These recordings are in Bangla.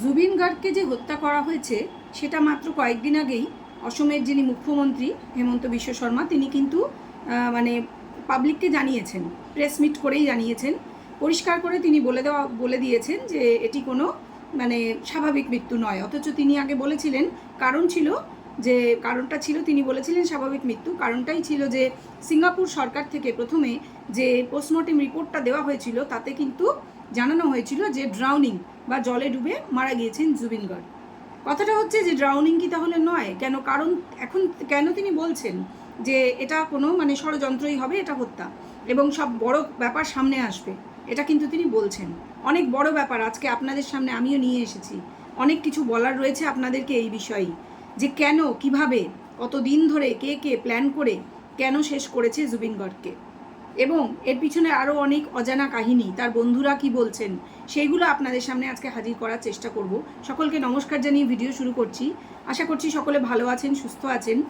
জুবিন গার্গকে যে হত্যা করা হয়েছে, সেটা মাত্র কয়েকদিন আগেই অসমের যিনি মুখ্যমন্ত্রী হেমন্ত বিশ্ব শর্মা, তিনি কিন্তু মানে পাবলিককে জানিয়েছেন প্রেস মিট করেই জানিয়েছেন। পরিষ্কার করে তিনি বলে দেওয়া, বলে দিয়েছেন যে এটি কোনো মানে স্বাভাবিক মৃত্যু নয়। অথচ তিনি আগে বলেছিলেন, কারণ ছিল যে, কারণটা ছিল তিনি বলেছিলেন স্বাভাবিক মৃত্যু, কারণটাই ছিল যে সিঙ্গাপুর সরকার থেকে প্রথমে যে পোস্টমর্টেম রিপোর্টটা দেওয়া হয়েছিল, তাতে কিন্তু জানানো হয়েছিল যে ড্রাউনিং বা জলে ডুবে মারা গিয়েছেন জুবিন কথাটা হচ্ছে যে ড্রাউনিং কি তাহলে নয়? কেন কারণ এখন কেন তিনি বলছেন যে এটা কোনো মানে ষড়যন্ত্রই হবে, এটা হত্যা। এবং সব বড় ব্যাপার সামনে আসবে। এটা কিন্তু তিনি বলছেন। অনেক বড় ব্যাপার আজকে আপনাদের সামনে আমিও নিয়ে এসেছি। অনেক কিছু বলার রয়েছে আপনাদেরকে এই বিষয়ে যে কেন, কীভাবে কত দিন ধরে, কে কে প্ল্যান করে কেন শেষ করেছে জুবিন এবং এর পিছনে আরও অনেক অজানা কাহিনী, তার বন্ধুরা কি বলছেন, সেইগুলো আপনাদের সামনে আজকে হাজির করার চেষ্টা করব। সকলকে নমস্কার জানিয়ে ভিডিও শুরু করছি। আশা করছি সকলে ভালো আছেন, সুস্থ আছেন।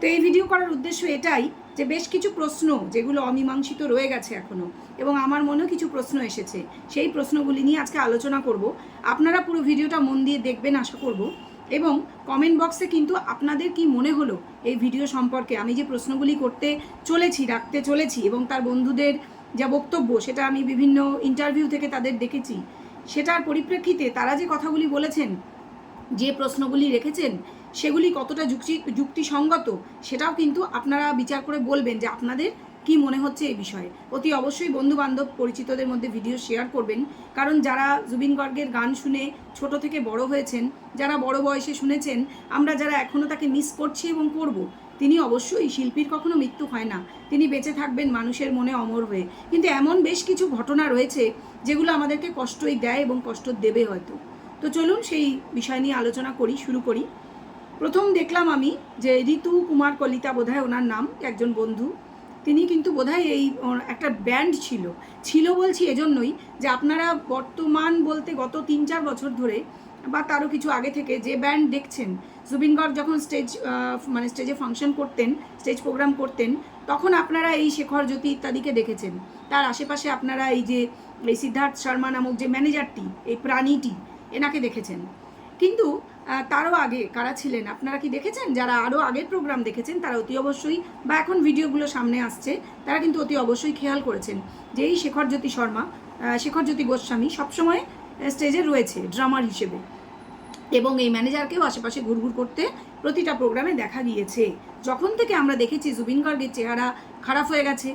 তো এই ভিডিও করার উদ্দেশ্য এটাই যে বেশ কিছু প্রশ্ন যেগুলো অমীমাংসিত রয়ে গেছে এখনও এবং আমার মনেও কিছু প্রশ্ন এসেছে। সেই প্রশ্নগুলি নিয়ে আজকে আলোচনা করব। আপনারা পুরো ভিডিওটা মন দিয়ে দেখবেন, আশা করব। এবং কমেন্ট বক্সে কিন্তু আপনাদের কি মনে হলো এই ভিডিও সম্পর্কে? আমি যে প্রশ্নগুলি করতে চলেছি, রাখতে চলেছি এবং তার বন্ধুদের যা বক্তব্য, সেটা আমি বিভিন্ন ইন্টারভিউ থেকে তাদের দেখেছি, সেটার পরিপ্রেক্ষিতে তারা যে কথাগুলি বলেছেন, যে প্রশ্নগুলি রেখেছেন, সেগুলি কতটা যুক্তি, যুক্তিসঙ্গত, সেটাও কিন্তু আপনারা বিচার করে বলবেন যে আপনাদের কি মনে হচ্ছে এই বিষয়ে? অতি অবশ্যই বন্ধু বান্ধব পরিচিতদের মধ্যে ভিডিও শেয়ার করবেন। কারণ যারা জুবিন গর্গের গান শুনে ছোট থেকে বড় হয়েছেন, যারা বড় বয়সে শুনেছেন, আমরা যারা এখনও তাকে মিস করছি এবং করব, তিনি অবশ্যই শিল্পীর কখনো মৃত্যু হয় না। তিনি বেঁচে থাকবেন মানুষের মনে অমর হয়ে। কিন্তু এমন বেশ কিছু ঘটনা রয়েছে, যেগুলো আমাদেরকে কষ্টই দেয় এবং কষ্ট দেবে হয়তো। তো চলুন সেই বিষয় নিয়ে আলোচনা করি, শুরু করি। প্রথম দেখলাম আমি যে ঋতু কুমার কলিতা বোধহয় ওনার নাম, একজন বন্ধু। তিনি কিন্তু বোধহয় এই একটা ব্যান্ড ছিল। ছিল বলছি এজন্যই যে আপনারা বর্তমান বলতে গত তিন চার বছর ধরে বা তারও কিছু আগে থেকে যে ব্যান্ড দেখছেন, জুবিন গর্গ যখন স্টেজ মানে স্টেজে ফাংশন করতেন, স্টেজ প্রোগ্রাম করতেন, তখন আপনারা এই শেখর জ্যোতি ইত্যাদিকে দেখেছেন। তার আশেপাশে আপনারা এই যে, এই সিদ্ধার্থ শর্মা নামক যে ম্যানেজারটি এই প্রাণীটি, এনাকে দেখেছেন। কিন্তু তারও আগে কারা ছিলেন? আপনারা কি দেখেছেন? যারা আরও আগের প্রোগ্রাম দেখেছেন তারা অতি অবশ্যই বা এখন ভিডিওগুলো সামনে আসছে তারা কিন্তু অতি অবশ্যই খেয়াল করেছেন যে এই শেখর জ্যোতি শর্মা আহ, শেখর জ্যোতি গোস্বামী সবসময় স্টেজে রয়েছে ড্রামার হিসেবে। এবং এই ম্যানেজারকেও আশেপাশে ঘুরঘুর করতে প্রতিটা প্রোগ্রামে দেখা গিয়েছে। যখন থেকে আমরা দেখেছি জুবিন গার্গের চেহারা খারাপ হয়ে গেছে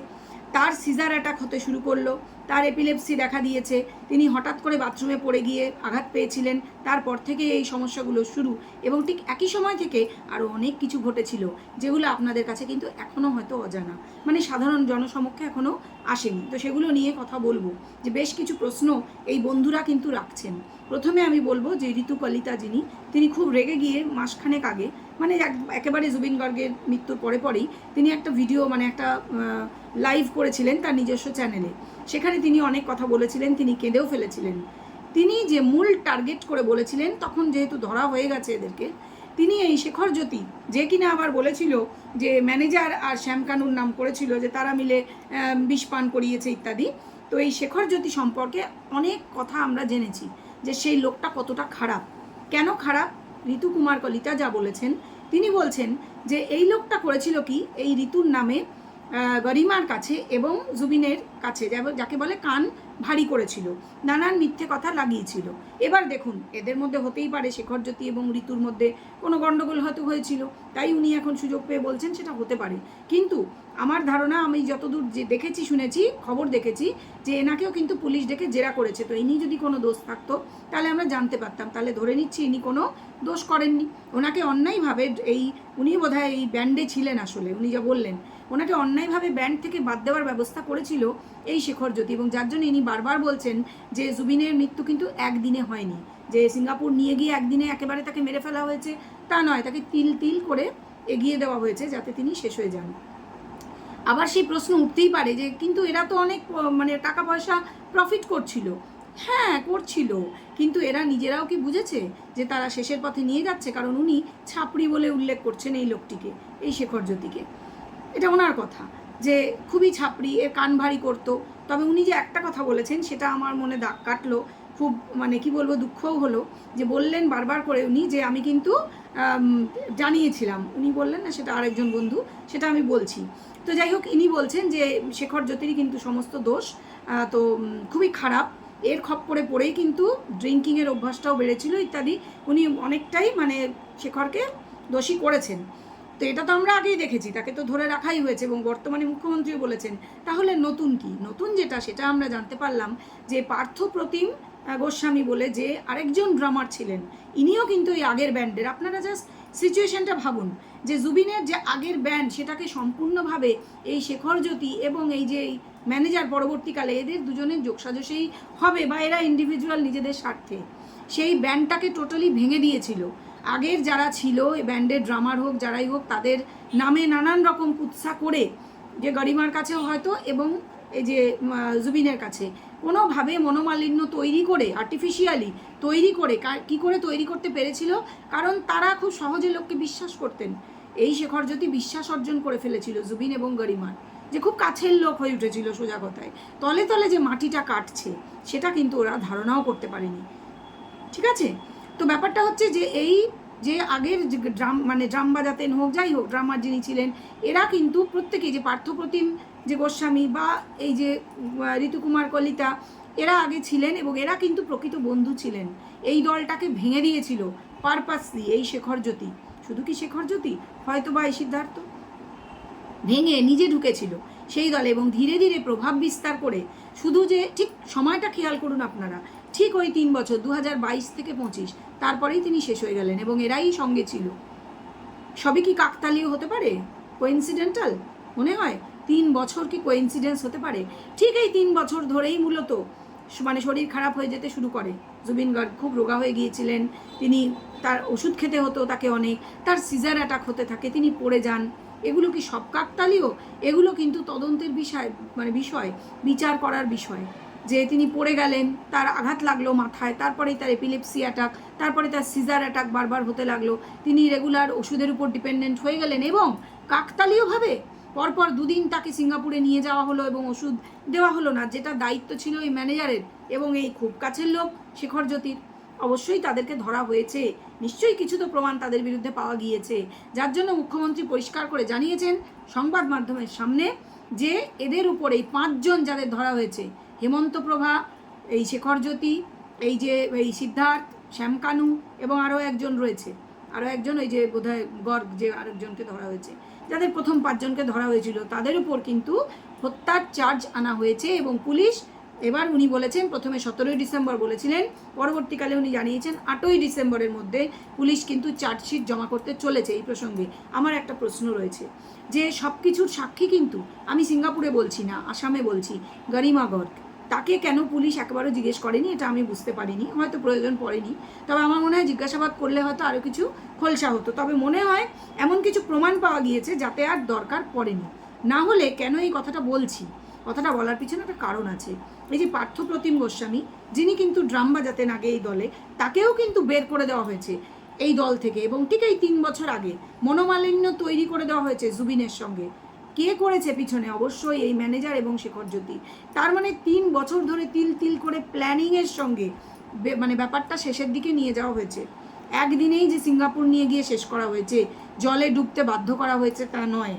তার সিজার অ্যাটাক হতে শুরু করল তার এপিলেপসি দেখা দিয়েছে। তিনি হঠাৎ করে বাথরুমে পড়ে গিয়ে আঘাত পেয়েছিলেন। তারপর থেকে এই সমস্যাগুলো শুরু এবং ঠিক একই সময় থেকে আরও অনেক কিছু ঘটেছিল, যেগুলো আপনাদের কাছে কিন্তু এখনও হয়তো অজানা। মানে সাধারণ জনসমক্ষে এখনও আসেনি। তো সেগুলো নিয়ে কথা বলব যে বেশ কিছু প্রশ্ন এই বন্ধুরা কিন্তু রাখছেন। প্রথমে আমি বলব যে ঋতু কলিতা যিনি, তিনি খুব রেগে গিয়ে মাসখানেক আগে মানে এক- একেবারে জুবিন গর্গের মৃত্যুর পরে পরেই তিনি একটা ভিডিও মানে একটা লাইভ করেছিলেন তার নিজস্ব চ্যানেলে সেখানে তিনি অনেক কথা বলেছিলেন, তিনি কেঁদেও ফেলেছিলেন। তিনি যে মূল টার্গেট করে বলেছিলেন, তখন যেহেতু ধরা হয়ে গেছে এদেরকে, তিনি এই শেখর জ্যোতি, যে কিনা আবার বলেছিল যে ম্যানেজার আর শ্যামকানুর নাম করেছিল যে তারা মিলে বিষ পান করিয়েছে ইত্যাদি। তো এই শেখর জ্যোতি সম্পর্কে অনেক কথা আমরা জেনেছি যে সেই লোকটা কতটা খারাপ। কেন খারাপ? ঋতু কুমার কলিতা যা বলেছেন, তিনি বলছেন যে এই লোকটা করেছিল কি? এই ঋতুর নামে গরিমার কাছে এবং জুবিনের কাছে যাকে বলে কান ভারী করেছিল, নানান মিথ্যে কথা লাগিয়েছিল। এবার দেখুন, এদের মধ্যে হতেই পারে শেখর জ্যোতি এবং ঋতুর মধ্যে কোনো গণ্ডগোল হয়তো হয়েছিল, তাই উনি এখন সুযোগ পেয়ে বলছেন সেটা হতে পারে। কিন্তু আমার ধারণা, আমি যতদূর যে দেখেছি, শুনেছি, খবর দেখেছি, যে এনাকেও কিন্তু পুলিশ ডেকে জেরা করেছে। তো ইনি যদি কোনো দোষ থাকতো, তাহলে আমরা জানতে পারতাম। তাহলে ধরে নিচ্ছি ইনি কোনো দোষ করেননি। ওনাকে অন্যায়ভাবে এই, উনি বোধহয় এই ব্যান্ডে ছিলেন আসলে, উনি যা বললেন। ওনাকে অন্যায়ভাবে ব্যান্ড থেকে বাদ দেওয়ার ব্যবস্থা করেছিল এই শেখর জ্যোতি এবং যার জন্য ইনি বারবার বলছেন যে জুবিনের মৃত্যু কিন্তু একদিনে হয়নি। যে সিঙ্গাপুর নিয়ে গিয়ে একদিনে একেবারে তাকে মেরে ফেলা হয়েছে, তা নয়, তাকে তিল তিল করে এগিয়ে দেওয়া হয়েছে যাতে তিনি শেষ হয়ে যান। আবার সেই প্রশ্ন উঠতেই পারে যে, কিন্তু এরা তো অনেক মানে টাকা পয়সা প্রফিট করছিল। হ্যাঁ করছিল। কিন্তু এরা নিজেরাও কি বুঝেছে যে, তারা শেষের পথে নিয়ে যাচ্ছে? কারণ উনি ছাপড়ি বলে উল্লেখ করছেন এই লোকটিকে, এই শেখর জ্যোতিকে। এটা ওনার কথা যে, খুবই ছাপড়ি এর কান ভারী করতো। তবে উনি যে একটা কথা বলেছেন, সেটা আমার মনে দাগ কাটলো। খুব মানে কি বলব, দুঃখও হলো যে, বললেন বারবার করে উনি যে, আমি কিন্তু জানিয়েছিলাম। উনি বললেন, না, সেটা আরেকজন বন্ধু, সেটা আমি বলছি। তো যাই হোক, ইনি বলছেন যে শেখর জ্যোতিরই কিন্তু সমস্ত দোষ তো খুবই খারাপ। এর খপ্পরে পড়েই কিন্তু ড্রিঙ্কিংয়ের অভ্যাসটাও বেড়েছিল ইত্যাদি। উনি অনেকটাই মানে শেখরকে দোষী করেছেন। তো এটা তো আমরা আগেই দেখেছি, তাকে তো ধরে রাখাই হয়েছে এবং বর্তমানে মুখ্যমন্ত্রীও বলেছেন। তাহলে নতুন কি? নতুন যেটা, সেটা আমরা জানতে পারলাম যে পার্থ প্রতিম গোস্বামী বলে যে, আরেকজন ড্রামার ছিলেন। ইনিও কিন্তু এই আগের ব্যান্ডের আপনারা জাস্ট সিচুয়েশনটা ভাবুন, যে জুবিনের যে আগের ব্যান্ড সেটাকে সম্পূর্ণভাবে এই শেখর জ্যোতি এবং এই যে ম্যানেজার পরবর্তীকালে, এদের দুজনের যোগসাজশেই হবে বা এরা ইন্ডিভিজুয়াল নিজেদের স্বার্থে। সেই ব্যান্ডটাকে টোটালি ভেঙে দিয়েছিল। আগের যারা ছিল, এই ব্যান্ডের ড্রামার হোক, যারাই হোক, তাদের নামে নানান রকম কুৎসা করে যে গরিমার কাছেও হয়তো এবং এই যে জুবিনের কাছে। কোনোভাবে মনোমালিন্য তৈরি করে আর্টিফিশিয়ালি তৈরি করে কি করে তৈরি করতে পেরেছিল? কারণ তারা খুব সহজে লোককে বিশ্বাস করতেন। এই শেখর জ্যোতি বিশ্বাস অর্জন করে ফেলেছিল জুবিন এবং গরিমার। যে খুব কাছের লোক হয়ে উঠেছিল সোজা কথায়। তলে তলে যে মাটিটা কাটছে, সেটা কিন্তু ওরা ধারণাও করতে পারেনি। ঠিক আছে? তো ব্যাপারটা হচ্ছে যে এই যে আগের ড্রাম মানে ড্রাম বাজাতেন হোক, যাই হোক ড্রামার যিনি ছিলেন, এরা কিন্তু প্রত্যেকেই যে পার্থপ্রতিম যে গোস্বামী বা এই যে ঋতুকুমার কলিতা, এরা আগে ছিলেন এবং এরা কিন্তু প্রকৃত বন্ধু ছিলেন। এই দলটাকে ভেঙে দিয়েছিল পারপাসলি, এই শেখর জ্যোতি। শুধু কি শেখর জ্যোতি? হয়তো বা এই সিদ্ধার্থ। ভেঙে নিজে ঢুকেছিল সেই দলে এবং ধীরে ধীরে প্রভাব বিস্তার করে। শুধু যে, ঠিক সময়টা খেয়াল করুন আপনারা ঠিক ওই তিন বছর দু হাজার বাইশ থেকে পঁচিশ, তারপরেই তিনি শেষ হয়ে গেলেন এবং এরাই সঙ্গে ছিল। সবই কি কাকতালীয় হতে পারে? কোইন্সিডেন্টাল মনে হয়? তিন বছর কি কোইন্সিডেন্স হতে পারে? ঠিক এই তিন বছর ধরেই মূলত মানে শরীর খারাপ হয়ে যেতে শুরু করে। জুবিন গার্গ খুব রোগা হয়ে গিয়েছিলেন। তিনি তার ওষুধ খেতে হতো তাকে অনেক। তার সিজার অ্যাটাক হতে থাকে, তিনি পড়ে যান। এগুলো কি সব কাকতালীয়? এগুলো কিন্তু তদন্তের বিষয় মানে বিষয়, বিচার করার বিষয়। যে তিনি পড়ে গেলেন, তার আঘাত লাগল মাথায়, তারপরেই তার এপিলেপসি অ্যাটাক তারপরে তার সিজার অ্যাটাক বারবার হতে লাগল। তিনি রেগুলার ওষুধের উপর ডিপেন্ডেন্ট হয়ে গেলেন এবং কাকতালীয়ভাবে পরপর দুদিন তাকে সিঙ্গাপুরে নিয়ে যাওয়া হলো এবং ওষুধ দেওয়া হলো না, যেটা দায়িত্ব ছিল এই ম্যানেজারের এবং এই খুব কাছের লোক শেখর জ্যোতির। অবশ্যই তাদেরকে ধরা হয়েছে। নিশ্চয়ই কিছু তো প্রমাণ তাদের বিরুদ্ধে পাওয়া গিয়েছে। যার জন্য মুখ্যমন্ত্রী পরিষ্কার করে জানিয়েছেন সংবাদ মাধ্যমের সামনে যে এদের উপর এই পাঁচজন যাদের ধরা হয়েছে হেমন্ত প্রভা, এই শেখর জ্যোতি, এই যে, এই সিদ্ধার্থ, শ্যামকানু এবং আরও একজন রয়েছে। আরও একজন ওই যে বোধহয় গর্গ যে আরেকজনকে ধরা হয়েছে। যাদের প্রথম পাঁচজনকে ধরা হয়েছিল, তাদের উপর কিন্তু হত্যার চার্জ আনা হয়েছে এবং পুলিশ এবার উনি বলেছেন, প্রথমে সতেরোই ডিসেম্বর বলেছিলেন, পরবর্তীকালে উনি জানিয়েছেন, আটই ডিসেম্বরের মধ্যে পুলিশ কিন্তু চার্জশিট জমা করতে চলেছে এই প্রসঙ্গে। আমার একটা প্রশ্ন রয়েছে, যে সব কিছুর সাক্ষী কিন্তু আমি সিঙ্গাপুরে বলছি না, আসামে বলছি, গরিমা গর্গ। তাকে কেন পুলিশ একেবারে জিজ্ঞেস করেনি, এটা আমি বুঝতে পারিনি, হয়তো প্রয়োজন পড়েনি। তবে আমার মনে হয় জিজ্ঞাসাবাদ করলে হয়তো আরও কিছু খোলসা হতো। তবে মনে হয় এমন কিছু প্রমাণ পাওয়া গিয়েছে যাতে আর দরকার পড়েনি। না হলে কেন এই কথাটা বলছি? কথাটা বলার পিছনে একটা কারণ আছে। এই যে পার্থপ্রতিম গোস্বামী, যিনি কিন্তু ড্রাম বাজাতেন আগে এই দলে, তাকেও কিন্তু বের করে দেওয়া হয়েছে এই দল থেকে। এবং ঠিক এই তিন বছর আগে মনোমালিন্য তৈরি করে দেওয়া হয়েছে জুবিনের সঙ্গে। কে করেছে পিছনে? অবশ্যই এই ম্যানেজার এবং শেখর জ্যোতি। তার মানে তিন বছর ধরে তিল তিল করে প্ল্যানিংয়ের সঙ্গে মানে ব্যাপারটা শেষের দিকে নিয়ে যাওয়া হয়েছে। একদিনেই যে সিঙ্গাপুর নিয়ে গিয়ে শেষ করা হয়েছে, জলে ডুবতে বাধ্য করা হয়েছে তা নয়।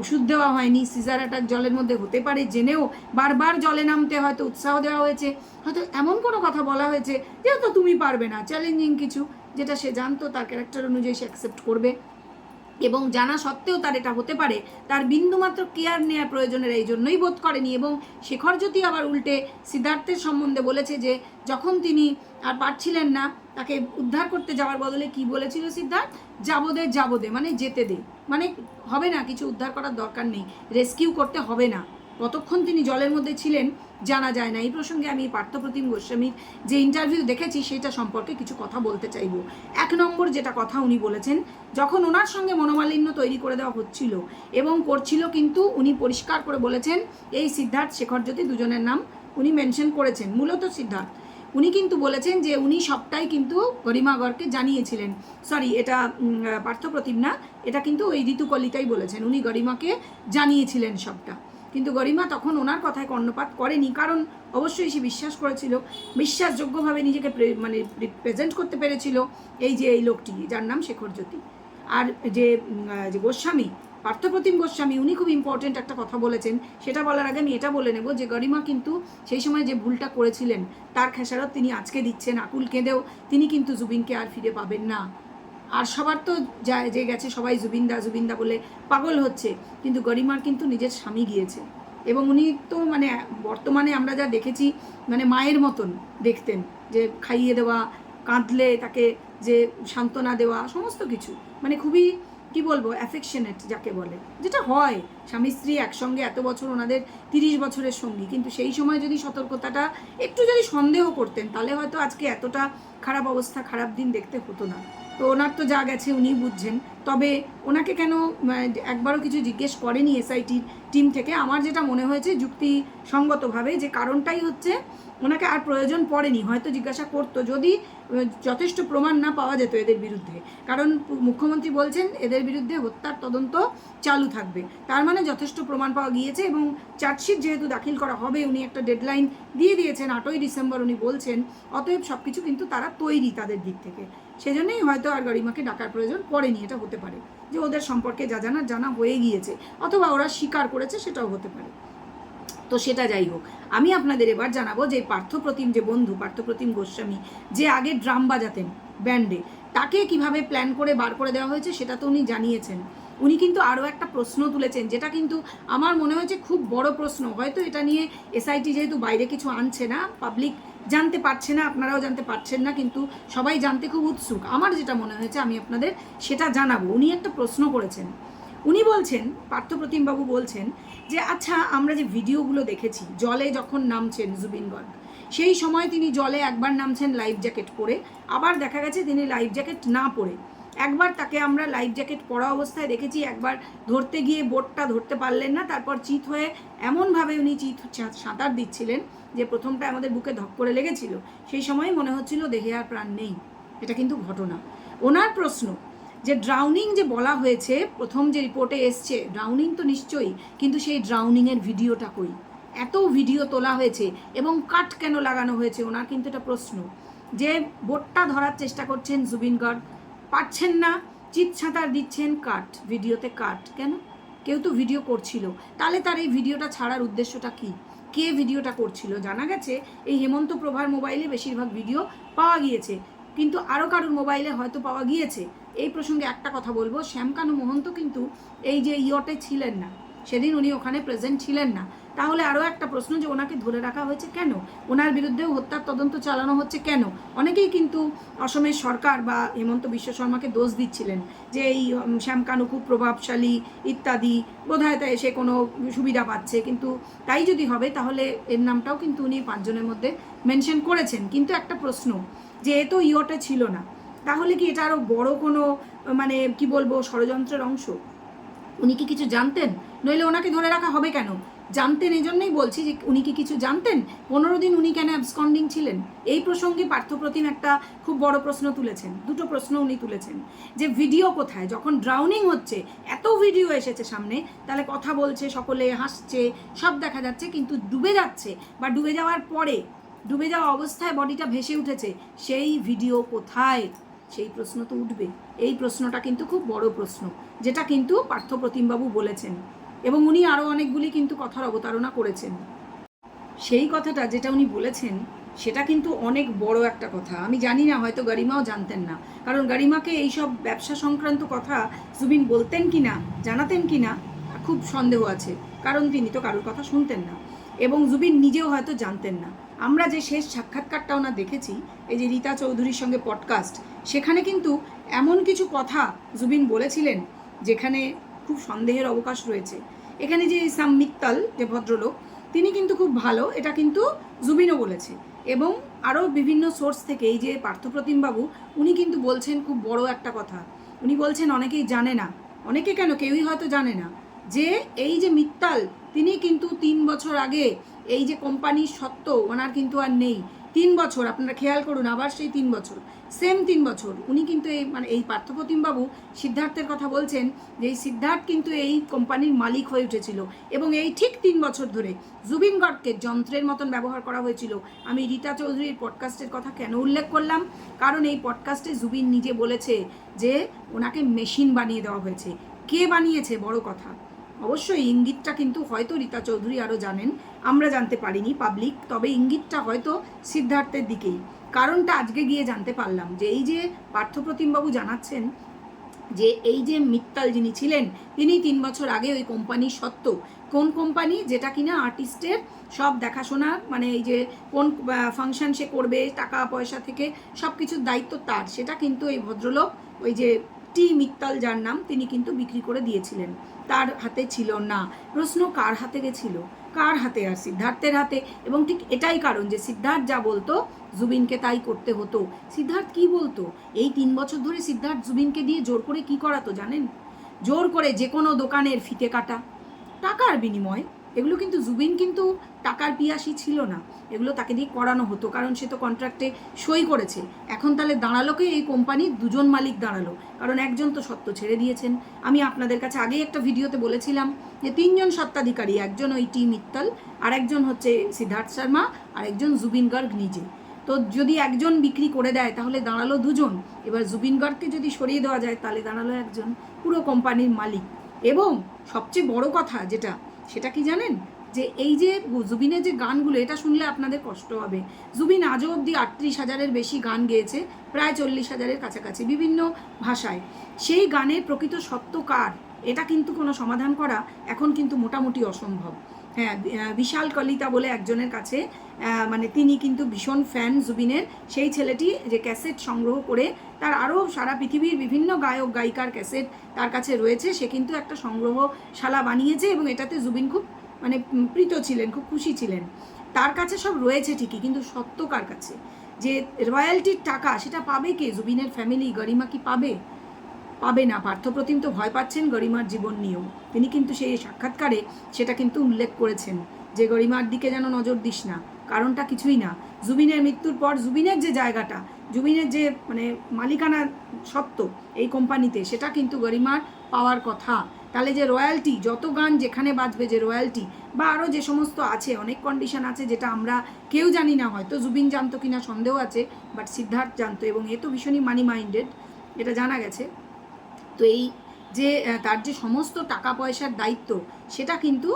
ওষুধ দেওয়া হয়নি সিজার অ্যাটাক জলের মধ্যে হতে পারে জেনেও বারবার জলে নামতে হয়তো উৎসাহ দেওয়া হয়েছে। হয়তো এমন কোনো কথা বলা হয়েছে, যেহেতু তুমি পারবে না চ্যালেঞ্জিং কিছু, যেটা সে জানতো, তার ক্যারেক্টার অনুযায়ী সে অ্যাকসেপ্ট করবে। এবং জানা সত্ত্বেও তার এটা হতে পারে। তার বিন্দুমাত্র কেয়ার নেওয়ার প্রয়োজনের এই জন্যই বোধ করেনি এবং শেখর জ্যোতি আবার উল্টে সিদ্ধার্থের সম্বন্ধে বলেছে যে, যখন তিনি আর পারছিলেন না তাকে উদ্ধার করতে যাওয়ার বদলে কি বলেছিল সিদ্ধার্থ? যাবদে যাবদে মানে যেতে দে। মানে হবে না, কিছু উদ্ধার করার দরকার নেই। রেস্কিউ করতে হবে না। কতক্ষণ তিনি জলের মধ্যে ছিলেন, জানা যায় না। এই প্রসঙ্গে আমি পার্থপ্রতিম গোস্বামীর যে ইন্টারভিউ দেখেছি, সেটা সম্পর্কে কিছু কথা বলতে চাইব। এক নম্বর যেটা কথা উনি বলেছেন, যখন ওনার সঙ্গে মনোমালিন্য তৈরি করে দেওয়া হচ্ছিল এবং করছিল কিন্তু উনি পরিষ্কার করে বলেছেন, এই সিদ্ধার্থ শেখর জ্যোতি দুজনের নাম উনি মেনশন করেছেন, মূলত সিদ্ধার্থ। উনি কিন্তু বলেছেন যে উনি সবটাই কিন্তু গরিমাগরকে জানিয়েছিলেন। সরি এটা পার্থপ্রতিম না, এটা কিন্তু ওই ঋতু কলিতাই বলেছেন। উনি গরিমাকে জানিয়েছিলেন সবটা। কিন্তু গরিমা তখন ওনার কথায় কর্ণপাত করেনি, কারণ অবশ্যই সে বিশ্বাস করেছিল, বিশ্বাসযোগ্যভাবে নিজেকে মানে প্রেজেন্ট করতে পেরেছিল এই যে এই লোকটি, যার নাম শেখর জ্যোতি। আর যে যে গোস্বামী, পার্থপ্রতিম গোস্বামী, উনি খুব ইম্পর্টেন্ট একটা কথা বলেছেন। সেটা বলার আগে আমি এটা বলে নেব যে গরিমা কিন্তু সেই সময় যে ভুলটা করেছিলেন, তার খেসারত তিনি আজকে দিচ্ছেন, আকুল কেঁদেও। তিনি কিন্তু জুবিনকে আর ফিরে পাবেন না। আর সবার তো যা যে গেছে সবাই জুবিনদা জুবিনদা বলে পাগল হচ্ছে। কিন্তু গরিমার কিন্তু নিজের স্বামী গিয়েছে। এবং উনি তো মানে বর্তমানে আমরা যা দেখেছি মানে মায়ের মতন দেখতেন, যে খাইয়ে দেওয়া, কাঁদলে তাকে যে সান্ত্বনা দেওয়া, সমস্ত কিছু। মানে খুবই, কি বলব অ্যাফেকশনেট যাকে বলে। যেটা হয়, স্বামী, স্ত্রী একসঙ্গে এত বছর ওনাদের তিরিশ বছরের সঙ্গী। কিন্তু সেই সময় যদি সতর্কতাটা একটু যদি সন্দেহ করতেন, তাহলে হয়তো আজকে এতটা খারাপ অবস্থা, খারাপ দিন দেখতে হতো না। তো ওনার তো যা গেছে উনি বুঝছেন। তবে ওনাকে কেন একবারও কিছু জিজ্ঞেস করেনি এসআইটির টিম থেকে। আমার যেটা মনে হয়েছে যুক্তিসঙ্গতভাবে যে কারণটাই হচ্ছে ওনাকে আর প্রয়োজন পড়েনি, হয়তো জিজ্ঞাসা করতো যদি যথেষ্ট প্রমাণ না পাওয়া যেত এদের বিরুদ্ধে। কারণ মুখ্যমন্ত্রী বলছেন এদের বিরুদ্ধে হত্যার তদন্ত চালু থাকবে। তার মানে যথেষ্ট প্রমাণ পাওয়া গিয়েছে এবং চার্জশিট যেহেতু দাখিল করা হবে, উনি একটা ডেডলাইন দিয়ে দিয়েছেন, আটই ডিসেম্বর উনি বলছেন, অতএব সব কিছু কিন্তু তারা তৈরি তাদের দিক থেকে। সেজন্যই হয়তো আর গরিমাকে ডাকার প্রয়োজন পড়েনি, এটা হতে পারে। যে ওদের সম্পর্কে যা জানার জানা হয়ে গিয়েছে অথবা ওরা স্বীকার করেছে সেটাও হতে পারে। তো সেটা যাই হোক, আমি আপনাদের এবার জানাব যে পার্থপ্রতিম যে বন্ধু পার্থপ্রতিম গোস্বামী, যে আগে ড্রাম বাজাতেন ব্যান্ডে, তাকে কীভাবে প্ল্যান করে বার করে দেওয়া হয়েছে সেটা তো উনি জানিয়েছেন। উনি কিন্তু আরও একটা প্রশ্ন তুলেছেন, যেটা কিন্তু আমার মনে হয়েছে খুব বড় প্রশ্ন। হয়তো এটা নিয়ে এসআইটি যেহেতু বাইরে কিছু আনছে না পাবলিক জানতে পারছে না, আপনারাও জানতে পারছেন না, কিন্তু সবাই জানতে খুব উৎসুক। আমার যেটা মনে হয়েছে, আমি আপনাদের সেটা জানাব। উনি একটা প্রশ্ন করেছেন। উনি বলছেন পার্থপ্রতিমবাবু বলছেন যে আচ্ছা আমরা যে ভিডিওগুলো দেখেছি, জলে যখন নামছেন জুবিন গর্গ, সেই সময় তিনি জলে একবার নামছেন লাইফ জ্যাকেট পরে, আবার দেখা গেছে তিনি লাইফ জ্যাকেট না পরে। একবার তাকে আমরা লাইফ জ্যাকেট পরা অবস্থায় দেখেছি, একবার ধরতে গিয়ে বোটটা ধরতে পারলেন না, তারপর চিত হয়ে এমনভাবে উনি চিত সাঁতার দিচ্ছিলেন যে প্রথমটা আমাদের বুকে ধক করে লেগেছিল। সেই সময় মনে হচ্ছিল দেহে আর প্রাণ নেই। এটা কিন্তু ঘটনা। ওনার প্রশ্ন, যে ড্রাউনিং যে বলা হয়েছে, প্রথম যে রিপোর্টে এসছে ড্রাউনিং তো নিশ্চয়ই, কিন্তু সেই ড্রাউনিংয়ের ভিডিওটা কই? এত ভিডিও তোলা হয়েছে এবং কাট কেন লাগানো হয়েছে? ওনার কিন্তু এটা প্রশ্ন। যে বোটটা ধরার চেষ্টা করছেন জুবিন গার্গ পারছেন না চিৎ ছাঁতার দিচ্ছেন কাট ভিডিওতে কাট কেন? কেউ তো ভিডিও করছিল। তাহলে তার এই ভিডিওটা ছাড়ার উদ্দেশ্যটা কি? কে ভিডিওটা করছিল? জানা গেছে এই হেমন্ত প্রভার মোবাইলে বেশিরভাগ ভিডিও পাওয়া গিয়েছে। কিন্তু আরও কারোর মোবাইলে হয়তো পাওয়া গিয়েছে? এই প্রসঙ্গে একটা কথা বলব শ্যামকানু মহন্ত কিন্তু এই যে ইয়টে ছিলেন না, সেদিন উনি ওখানে প্রেজেন্ট ছিলেন না। তাহলে আরও একটা প্রশ্ন যে ওনাকে ধরে রাখা হয়েছে কেন? ওনার বিরুদ্ধেও হত্যার তদন্ত চালানো হচ্ছে কেন? অনেকেই কিন্তু অসমের সরকার বা হেমন্ত বিশ্ব শর্মাকে দোষ দিচ্ছিলেন যে এই শ্যামকানু খুব প্রভাবশালী ইত্যাদি, বোধহয় তাই সে কোনো সুবিধা পাচ্ছে। কিন্তু তাই যদি হবে, তাহলে এর নামটাও কিন্তু উনি পাঁচজনের মধ্যে মেনশন করেছেন। কিন্তু একটা প্রশ্ন যে এ তো ইয়টে ছিল না, তাহলে কি এটা আরও বড় কোনো মানে কি বলব, ষড়যন্ত্রের অংশ? উনি কি কিছু জানতেন? নইলে ওনাকে ধরে রাখা হবে কেন? জানতেন এই জন্যই বলছি যে উনি কি কিছু জানতেন? পনেরো দিন উনি কেন অ্যাবসকন্ডিং ছিলেন? এই প্রসঙ্গে পার্থপ্রতিম একটা খুব বড় প্রশ্ন তুলেছেন, দুটো প্রশ্ন উনি তুলেছেন। যে ভিডিও কোথায়? যখন ড্রাউনিং হচ্ছে, এত ভিডিও এসেছে সামনে, তাহলে কথা বলছে, সকলে হাসছে, সব দেখা যাচ্ছে, কিন্তু ডুবে যাচ্ছে বা ডুবে যাওয়ার পরে, ডুবে যাওয়া অবস্থায় বডিটা ভেসে উঠেছে, সেই ভিডিও কোথায়? সেই প্রশ্ন তো উঠবে। এই প্রশ্নটা কিন্তু খুব বড় প্রশ্ন, যেটা কিন্তু পার্থপ্রতিমবাবু বলেছেন। এবং উনি আরও অনেকগুলি কিন্তু কথার অবতারণা করেছেন। সেই কথাটা যেটা উনি বলেছেন, সেটা কিন্তু অনেক বড় একটা কথা। আমি জানি না, হয়তো গরিমাও জানতেন না। কারণ গরিমাকে এইসব ব্যবসা সংক্রান্ত কথা জুবিন বলতেন কি না, জানাতেন কি না, খুব সন্দেহ আছে। কারণ তিনি তো কারোর কথা শুনতেন না। এবং জুবিন নিজেও হয়তো জানতেন না। আমরা যে শেষ সাক্ষাৎকারটা ওনা দেখেছি, এই যে রীতা চৌধুরীর সঙ্গে পডকাস্ট সেখানে কিন্তু এমন কিছু কথা জুবিন বলেছিলেন, যেখানে খুব সন্দেহের অবকাশ রয়েছে। এখানে যে সাম মিত্তাল যে ভদ্রলোক, তিনি কিন্তু খুব ভালো, এটা কিন্তু জুবিনও বলেছে। এবং আরও বিভিন্ন সোর্স থেকে এই যে পার্থপ্রতিমবাবু, উনি কিন্তু বলছেন খুব বড় একটা কথা। উনি বলছেন, অনেকেই জানে না। অনেকে কেন? কেউই হয়তো জানে না যে এই যে মিত্তাল তিনি কিন্তু তিন বছর আগে এই যে কোম্পানির সত্ত্ব ওনার কিন্তু আর নেই। তিন বছর, আপনারা খেয়াল করুন আবার সেই তিন বছর সেম তিন বছর। উনি কিন্তু এই মানে এই পার্থপ্রতিমবাবু সিদ্ধার্থের কথা বলছেন যে এই সিদ্ধার্থ কিন্তু এই কোম্পানির মালিক হয়ে উঠেছিল এবং এই ঠিক তিন বছর ধরে জুবিন গর্গকে যন্ত্রের মতন ব্যবহার করা হয়েছিল। আমি রীতা চৌধুরীর পডকাস্টের কথা কেন উল্লেখ করলাম? কারণ এই পডকাস্টে জুবিন নিজে বলেছে যে ওনাকে মেশিন বানিয়ে দেওয়া হয়েছে। কে বানিয়েছে? বড় কথা। অবশ্যই ইঙ্গিতটা কিন্তু হয়তো রীতা চৌধুরী আরও জানেন, আমরা জানতে পারিনি পাবলিক তবে ইঙ্গিতটা হয়তো সিদ্ধার্থের দিকেই। কারণটা আজকে গিয়ে জানতে পারলাম যে এই যে পার্থপ্রতিমবাবু জানাচ্ছেন যে এই যে মিত্তাল যিনি ছিলেন, তিনি তিন বছর আগে ওই কোম্পানির সত্ত্ব কোন কোম্পানি যেটা কিনা আর্টিস্টের সব দেখাশোনা মানে এই যে কোন ফাংশন সে করবে, টাকা পয়সা থেকে সব কিছুর দায়িত্ব তার, সেটা কিন্তু এই ভদ্রলোক, ওই যে টি মিত্তাল যার নাম তিনি কিন্তু বিক্রি করে দিয়েছিলেন। তার হাতে ছিল না। প্রশ্ন কার হাতে গেছিল? কার হাতে? আর সিদ্ধার্থের হাতে। এবং ঠিক এটাই কারণ যে সিদ্ধার্থ যা বলতো, জুবিনকে তাই করতে হতো। সিদ্ধার্থ কি বলতো? এই তিন বছর ধরে সিদ্ধার্থ জুবিনকে দিয়ে জোর করে কি করাতো জানেন? জোর করে যে কোনো দোকানের ফিতে কাটা। টাকার বিনিময় এগুলো কিন্তু জুবিন কিন্তু টাকার পিয়াসী ছিল না। এগুলো তাকে দিয়ে করানো হতো, কারণ সে তো কন্ট্রাক্টে সই করেছে। এখন তাহলে দাঁড়াল কে এই কোম্পানির দুজন মালিক দাঁড়াল। কারণ একজন তো সত্য ছেড়ে দিয়েছেন। আমি আপনাদের কাছে আগেই একটা ভিডিওতে বলেছিলাম যে তিনজন সত্ত্বাধিকারী, একজন ওই টি মিত্তল আর একজন হচ্ছে সিদ্ধার্থ শর্মা আর একজন জুবিন গার্গ নিজে। তো যদি একজন বিক্রি করে দেয়, তাহলে দাঁড়াল দুজন। এবার জুবিন গার্গকে যদি সরিয়ে দেওয়া যায়, তাহলে দাঁড়াল একজন। পুরো কোম্পানির মালিক। এবং সবচেয়ে বড় কথা যেটা সেটা কি জানেন? যে এই যে জুবিনের যে গানগুলো, এটা শুনলে আপনাদের কষ্ট হবে। জুবিন আজও অব্দি আটত্রিশ হাজারের বেশি গান গেয়েছে, প্রায় চল্লিশ হাজারের কাছাকাছি বিভিন্ন ভাষায়। সেই গানের প্রকৃত সত্য কার? এটা কিন্তু কোনো সমাধান করা এখন কিন্তু মোটামুটি অসম্ভব। হ্যাঁ বিশাল কলিতা বলে একজনের কাছে মানে তিনি কিন্তু ভীষণ ফ্যান জুবিনের। সেই ছেলেটি যে ক্যাসেট সংগ্রহ করে তার আরও সারা পৃথিবীর বিভিন্ন গায়ক, গায়িকার ক্যাসেট তার কাছে রয়েছে। সে কিন্তু একটা সংগ্রহশালা বানিয়েছে এবং এটাতে জুবিন খুব মানে প্রীত ছিলেন, খুব খুশি ছিলেন। তার কাছে সব রয়েছে ঠিকই, কিন্তু সত্য কার কাছে? যে রয়্যালটির টাকা সেটা পাবে কে? জুবিনের ফ্যামিলি গরিমা কি পাবে? পাবে না। পার্থপ্রতিম তো ভয় পাচ্ছেন গরিমার জীবন নিয়েও। তিনি কিন্তু সেই সাক্ষাৎকারে সেটা কিন্তু উল্লেখ করেছেন যে গরিমার দিকে যেন নজর দিস না। কারণটা কিছুই না। জুবিনের মৃত্যুর পর জুবিনের যে জায়গাটা, জুবিনের যে মানে মালিকানা সত্ত্ব এই কোম্পানিতে, সেটা কিন্তু গরিমার পাওয়ার কথা। তাহলে যে রয়্যালটি, যত গান যেখানে বাজবে যে রয়্যালটি, বা আরও যে সমস্ত আছে, অনেক কন্ডিশন আছে যেটা আমরা কেউ জানি না। হয়তো জুবিন জানতো কিনা, সন্দেহ আছে বাট সিদ্ধার্থ জানতো এবং এ তো ভীষণই মানি মাইন্ডেড এটা জানা গেছে। তো এই যে তার যে সমস্ত টাকা পয়সার দায়িত্ব, সেটা কিন্তু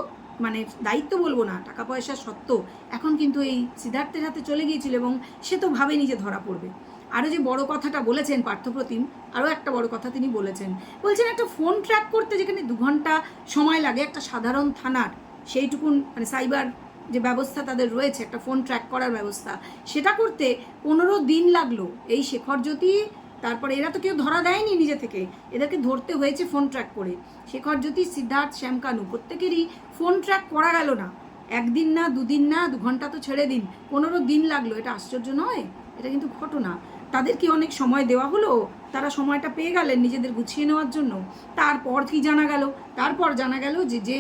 মানে দায়িত্ব বলব না টাকা পয়সার সত্ত্ব এখন কিন্তু এই সিদ্ধার্থের হাতে চলে গিয়েছিল এবং সে তো ভাবেনি যে ধরা পড়বে। আরও যে বড় কথাটা বলেছেন পার্থপ্রতিম আরও একটা বড় কথা তিনি বলেছেন। বলছেন একটা ফোন ট্র্যাক করতে যেখানে দু ঘণ্টা সময় লাগে, একটা সাধারণ থানার, সেইটুকুন মানে সাইবার যে ব্যবস্থা তাদের রয়েছে, একটা ফোন ট্র্যাক করার ব্যবস্থা, সেটা করতে পনেরো দিন লাগল। এই শেখর জ্যোতি তারপরে এরা তো কেউ ধরা দেয়নি নিজে থেকে। এদেরকে ধরতে হয়েছে ফোন ট্র্যাক করে। শেখর জ্যোতি, সিদ্ধার্থ, শ্যামকানু, প্রত্যেকেরই ফোন ট্র্যাক করা গেল না। একদিন না, দুদিন না, দু ঘণ্টা তো ছেড়ে দিন। পনেরো দিন লাগল, এটা আশ্চর্য নয়? এটা কিন্তু ঘটনা। তাদের কি অনেক সময় দেওয়া হলো? তারা সময়টা পেয়ে গেলেন নিজেদের গুছিয়ে নেওয়ার জন্য। তারপর কি জানা গেল? তারপর জানা গেল যে যে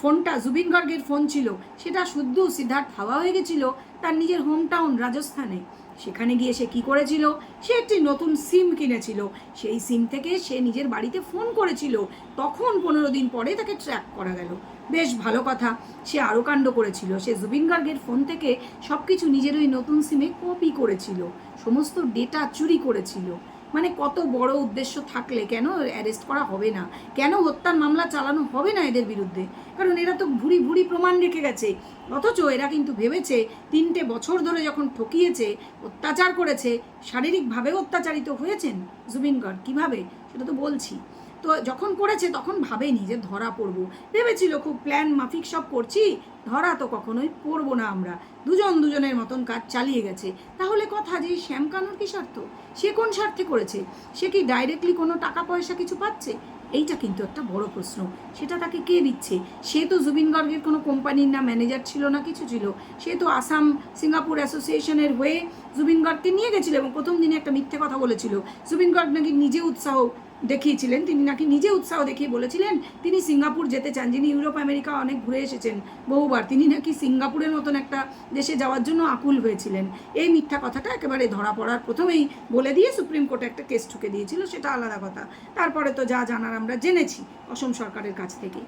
ফোনটা জুবিন গর্গের ফোন ছিল, সেটা শুদ্ধ সিদ্ধার্থ হাওয়া হয়ে গেছিল, তার নিজের হোম টাউন রাজস্থানে। সেখানে গিয়ে সে কি করেছিল? সে একটি নতুন সিম কিনেছিল। সেই সিম থেকে সে নিজের বাড়িতে ফোন করেছিল। তখন পনেরো দিন পরে তাকে ট্র্যাক করা গেল। বেশ ভালো কথা। সে আরও কাণ্ড করেছিল। সে জুবিন গার্গের ফোন থেকে সব কিছু নিজের ওই নতুন সিমে কপি করেছিল। সমস্ত ডেটা চুরি করেছিল। মানে কত বড় উদ্দেশ্য থাকলে কেন অ্যারেস্ট করা হবে না? কেন হত্যার মামলা চালানো হবে না এদের বিরুদ্ধে? কারণ এরা তো ভুরি ভুরি প্রমাণ রেখে গেছে। অথচ এরা কিন্তু ভেবেছে, তিনটে বছর ধরে যখন ঠকিয়েছে, অত্যাচার করেছে শারীরিকভাবে অত্যাচারিত হয়েছেন জুবিন কীভাবে কীভাবে? সেটা তো বলছি। তো যখন করেছে তখন ভাবেনি যে ধরা পড়ব। ভেবেছিল, খুব প্ল্যান মাফিক সব করছি, ধরা তো কখনোই পড়ব না আমরা। দুজন দুজনের মতন কাজ চালিয়ে গেছে। তাহলে কথা যে এই শ্যাম কানুর কি স্বার্থ? সে কোন স্বার্থে করেছে? সে কি ডাইরেক্টলি কোনো টাকা পয়সা কিছু পাচ্ছে? এইটা কিন্তু একটা বড় প্রশ্ন। সেটা তাকে কে দিচ্ছে? সে তো জুবিন গর্গের কোনো কোম্পানির না ম্যানেজার ছিল না কিছু ছিল। সে তো আসাম সিঙ্গাপুর অ্যাসোসিয়েশনের হয়ে জুবিন গার্গকে নিয়ে গেছিল এবং প্রথম দিনে একটা মিথ্যে কথা বলেছিল। জুবিন গর্গ নাকি নিজে উৎসাহ দেখিয়েছিলেন। তিনি নাকি নিজে উৎসাহ দেখিয়ে বলেছিলেন, তিনি সিঙ্গাপুর যেতে চান, যিনি ইউরোপ, আমেরিকা অনেক ঘুরে এসেছেন। বহুবার তিনি নাকি সিঙ্গাপুরের মতন একটা দেশে যাওয়ার জন্য আকুল হয়েছিলেন। এই মিথ্যা কথাটা একেবারে ধরা পড়ার প্রথমেই বলে দিয়ে সুপ্রিম কোর্টে একটা কেস ঠুকে দিয়েছিল, সেটা আলাদা কথা। তারপরে তো যা জানার আমরা জেনেছি অসম সরকারের কাছ থেকে।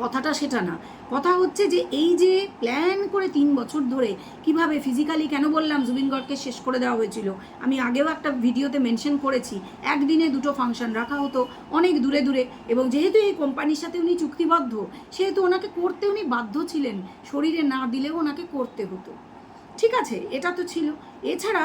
কথাটা সেটা না। কথা হচ্ছে যে এই যে প্ল্যান করে তিন বছর ধরে কীভাবে ফিজিক্যালি কেন বললাম জুবিন গড়কে শেষ করে দেওয়া হয়েছিল, আমি আগেও একটা ভিডিওতে মেনশন করেছি। একদিনে দুটো ফাংশন রাখা হতো অনেক দূরে দূরে এবং যেহেতু এই কোম্পানির সাথে উনি চুক্তিবদ্ধ, সেহেতু ওনাকে করতে উনি বাধ্য ছিলেন। শরীরে না দিলেও ওনাকে করতে হতো। ঠিক আছে, এটা তো ছিল। এছাড়া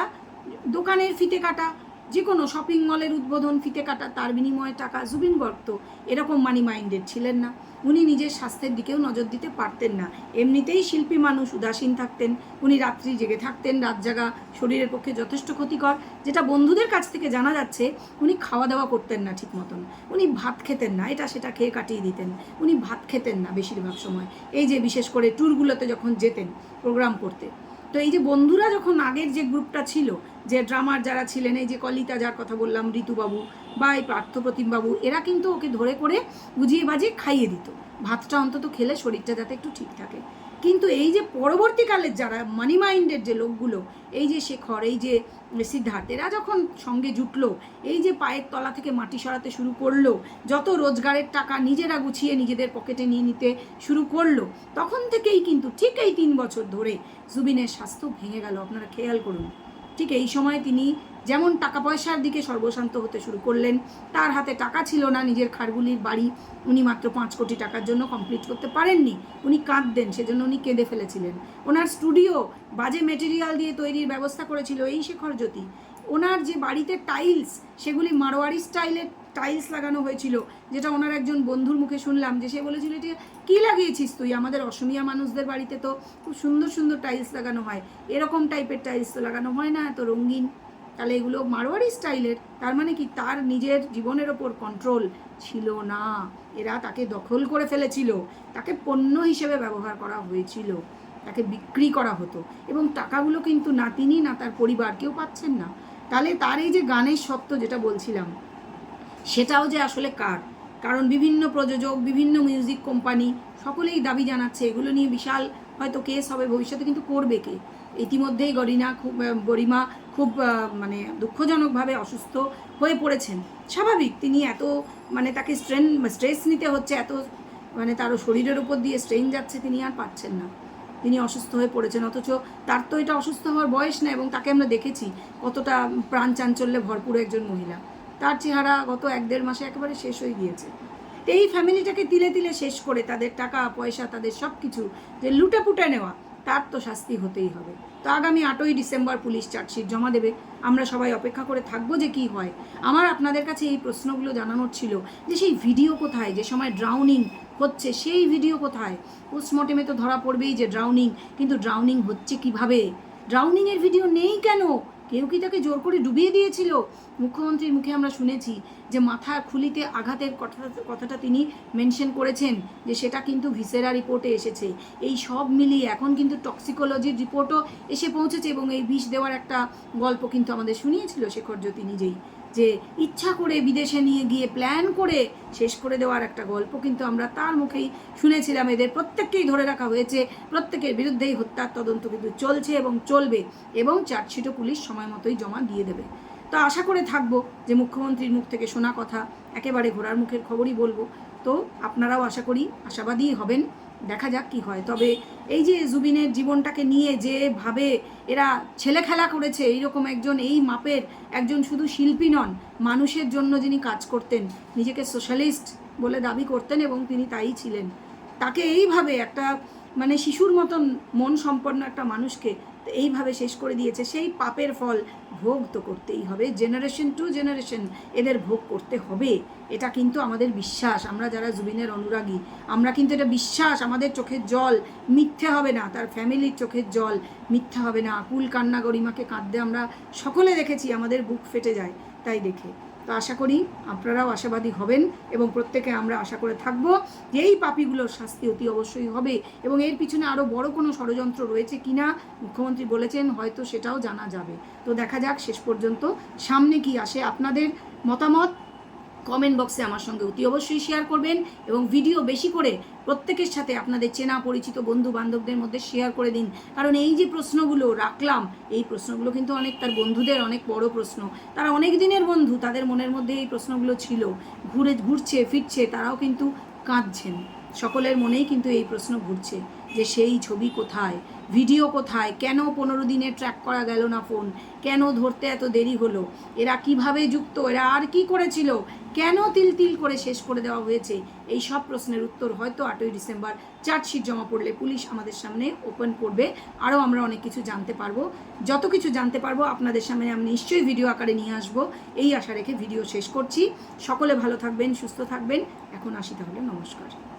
দোকানের ফিতে কাটা যে কোনো শপিং মলের উদ্বোধন, ফিতে কাটা, তার বিনিময়ে টাকা জুবিন গর্গ তো এরকম মানি মাইন্ডেড ছিলেন না। উনি নিজের স্বাস্থ্যের দিকেও নজর দিতে পারতেন না। এমনিতেই শিল্পী মানুষ উদাসীন থাকতেন, উনি রাত্রি জেগে থাকতেন, রাত জাগা শরীরের পক্ষে যথেষ্ট ক্ষতিকর, যেটা বন্ধুদের কাছ থেকে জানা যাচ্ছে, উনি খাওয়া দাওয়া করতেন না ঠিক মতন। উনি ভাত খেতেন না, এটা সেটা খেয়ে কাটিয়ে দিতেন। উনি ভাত খেতেন না বেশিরভাগ সময়। এই যে বিশেষ করে ট্যুরগুলোতে যখন যেতেন প্রোগ্রাম করতে তো এই যে বন্ধুরা যখন আগের যে গ্রুপটা ছিল, যে ড্রামার যারা ছিলেন, এই যে কলিতা যার কথা বললাম, ঋতুবাবু বা এই পার্থপ্রতিমবাবু এরা কিন্তু ওকে ধরে করে বুঝিয়ে বাজিয়ে খাইয়ে দিত। ভাতটা অন্তত খেলে শরীরটা যাতে একটু ঠিক থাকে। কিন্তু এই যে পরবর্তীকালের যারা মানি মাইন্ডের যে লোকগুলো, এই যে শেখর, এই যে সিদ্ধার্থ, এরা যখন সঙ্গে জুটলো, এই যে পায়ের তলা থেকে মাটি সরাতে শুরু করল, যত রোজগারের টাকা নিজেরা গুছিয়ে নিজেদের পকেটে নিয়ে নিতে শুরু করল, তখন থেকেই কিন্তু ঠিক এই তিন বছর ধরে জুবিনের স্বাস্থ্য ভেঙে গেল। আপনারা খেয়াল করুন, ঠিক এই সময় তিনি যেমন টাকা পয়সার দিকে সর্বশান্ত হতে শুরু করলেন। তার হাতে টাকা ছিল না, নিজের খারগুলির বাড়ি উনি মাত্র পাঁচ কোটি টাকার জন্য কমপ্লিট করতে পারেননি। উনি কাঁদতেন, সেজন্য উনি কেঁদে ফেলেছিলেন। ওনার স্টুডিও বাজে মেটেরিয়াল দিয়ে তৈরির ব্যবস্থা করেছিল এই শেখর জ্যোতি। ওনার যে বাড়িতে টাইলস সেগুলি মারোয়ারি স্টাইলের টাইলস লাগানো হয়েছিল, যেটা ওনার একজন বন্ধুর মুখে শুনলাম, যে সে বলেছিল এটা কী লাগিয়েছিস তুই? আমাদের অসমিয়া মানুষদের বাড়িতে তো খুব সুন্দর সুন্দর টাইলস লাগানো হয়। এরকম টাইপের টাইলস তো লাগানো হয় না, এত রঙিন। তাহলে এগুলো মারোয়ারি স্টাইলের, তার মানে কি তার নিজের জীবনের ওপর কন্ট্রোল ছিল না। এরা তাকে দখল করে ফেলেছিল, তাকে পণ্য হিসেবে ব্যবহার করা হয়েছিল, তাকে বিক্রি করা হতো এবং টাকাগুলো কিন্তু না তিনি, না তার পরিবার, কেউ পাচ্ছেন না। তাহলে তার এই যে গানের সত্য যেটা বলছিলাম, সেটাও যে আসলে কার? কারণ বিভিন্ন প্রযোজক, বিভিন্ন মিউজিক কোম্পানি সকলেই দাবি জানাচ্ছে, এগুলো নিয়ে বিশাল হয়তো কেস হবে, ভবিষ্যতে কিন্তু করবে কে? ইতিমধ্যেই গরিনা খুব গরিমা খুব মানে দুঃখজনকভাবে অসুস্থ হয়ে পড়েছেন। স্বাভাবিক, তিনি এত মানে তাকে স্ট্রেন, স্ট্রেস নিতে হচ্ছে, এত মানে তারও শরীরের উপর দিয়ে স্ট্রেন যাচ্ছে তিনি আর পাচ্ছেন না। তিনি অসুস্থ হয়ে পড়েছেন, অথচ তার তো এটা অসুস্থ হওয়ার বয়স না, এবং তাকে আমরা দেখেছি কতটা প্রাণ চাঞ্চল্যে ভরপুর একজন মহিলা। তার চেহারা গত এক দেড় মাসে একেবারে শেষ হয়ে গিয়েছে। এই ফ্যামিলিটাকে তিলে তিলে শেষ করে তাদের টাকা, পয়সা, তাদের সব কিছু যে লুটে পুটে নেওয়া তার তো শাস্তি হতেই হবে। তো আগামী আটই ডিসেম্বর পুলিশ চার্জশিট জমা দেবে। আমরা সবাই অপেক্ষা করে থাকব যে কি হয়। আমার আপনাদের কাছে এই প্রশ্নগুলো জানানোর ছিল যে সেই ভিডিও কোথায়? যে সময় ড্রাউনিং হচ্ছে, সেই ভিডিও কোথায়? পোস্টমর্টেমে তো ধরা পড়বেই যে ড্রাউনিং কিন্তু ড্রাউনিং হচ্ছে কীভাবে? ড্রাউনিংয়ের ভিডিও নেই কেন? কেউ কি তাকে জোর করে ডুবিয়ে দিয়েছিল? মুখ্যমন্ত্রীর মুখে আমরা শুনেছি যে মাথা খুলিতে আঘাতের কথা, কথাটা তিনি মেনশন করেছেন যে সেটা কিন্তু ভিসেরা রিপোর্টে এসেছে। এই সব মিলিয়ে এখন কিন্তু টক্সিকোলজির রিপোর্টও এসে পৌঁছেছে এবং এই বিষ দেওয়ার একটা গল্প কিন্তু আমাদের শুনিয়েছিল শেখর জ্যোতি নিজেই। যে ইচ্ছা করে বিদেশে নিয়ে গিয়ে প্ল্যান করে শেষ করে দেওয়ার একটা গল্প কিন্তু আমরা তার মুখেই শুনেছিলাম। এদের প্রত্যেককেই ধরে রাখা হয়েছে, প্রত্যেকের বিরুদ্ধেই হত্যার তদন্ত কিন্তু চলছে এবং চলবে এবং চার্জশিটও পুলিশ সময় মতোই জমা দিয়ে দেবে। তো আশা করে থাকব যে মুখ্যমন্ত্রীর মুখ থেকে শোনা কথা, একেবারে ঘোড়ার মুখের খবরই বলব। তো আপনারাও আশা করি আশাবাদী হবেন। দেখা যাক কি হয়। তবে এই যে জুবিনের জীবনটাকে নিয়ে যেভাবে এরা ছেলে খেলা করেছে, এইরকম একজন, এই মাপের একজন শুধু শিল্পী নন, মানুষের জন্য যিনি কাজ করতেন, নিজেকে সোশ্যালিস্ট বলে দাবি করতেন এবং তিনি তাই ছিলেন। তাকে এইভাবে একটা মানে শিশুর মতন মন সম্পন্ন একটা মানুষকে এইভাবে শেষ করে দিয়েছে, সেই পাপের ফল ভোগ তো করতেই হবে। জেনারেশন টু জেনারেশন এদের ভোগ করতে হবে। এটা কিন্তু আমাদের বিশ্বাস। আমরা যারা জুবিনের অনুরাগী, আমরা কিন্তু এটা বিশ্বাস। আমাদের চোখের জল মিথ্যে হবে না। তার ফ্যামিলির চোখের জল মিথ্যা হবে না। আকুল কান্না গরিমাকে কাঁদতে আমরা সকলে দেখেছি। আমাদের বুক ফেটে যায় তাই দেখে। তো আশা করি আপনারাও আশাবাদী হবেন এবং প্রত্যেকে আমরা আশা করে থাকব যে এই পাপিগুলোর শাস্তি অতি অবশ্যই হবে এবং এর পিছনে আরও বড় কোনো ষড়যন্ত্র রয়েছে কি না মুখ্যমন্ত্রী বলেছেন, হয়তো সেটাও জানা যাবে। তো দেখা যাক, শেষ পর্যন্ত সামনে কি আসে। আপনাদের মতামত? কমেন্ট বক্সে আমার সঙ্গে অতি অবশ্যই শেয়ার করবেন এবং ভিডিও বেশি করে প্রত্যেকের সাথে আপনাদের চেনা পরিচিত বন্ধু বান্ধবদের মধ্যে শেয়ার করে দিন। কারণ এই যে প্রশ্নগুলো রাখলাম, এই প্রশ্নগুলো কিন্তু অনেক তার বন্ধুদের অনেক বড় প্রশ্ন। তারা অনেক দিনের বন্ধু, তাদের মনের মধ্যে এই প্রশ্নগুলো ছিল। ঘুরে, ঘুরছে, ফিরছে, তারাও কিন্তু কাঁদছেন। সকলের মনেই কিন্তু এই প্রশ্ন ঘুরছে। যে সেই ছবি কোথায়, ভিডিও কোথায়, কেন পনেরো দিনে ট্র্যাক করা গেল না ফোন কেন ধরতে এত দেরি হলো? এরা কীভাবে যুক্ত? এরা আর কি করেছিল? কেন তিল তিল করে শেষ করে দেওয়া হয়েছে? এই সব প্রশ্নের উত্তর হয়তো আটই ডিসেম্বর চার্জশিট জমা পড়লে পুলিশ আমাদের সামনে ওপেন করবে। আরও আমরা অনেক কিছু জানতে পারব। যত কিছু জানতে পারব, আপনাদের সামনে আমি নিশ্চয়ই ভিডিও আকারে নিয়ে আসব। এই আশা রেখে ভিডিও শেষ করছি। সকলে ভালো থাকবেন, সুস্থ থাকবেন। এখন আসি তাহলে, নমস্কার।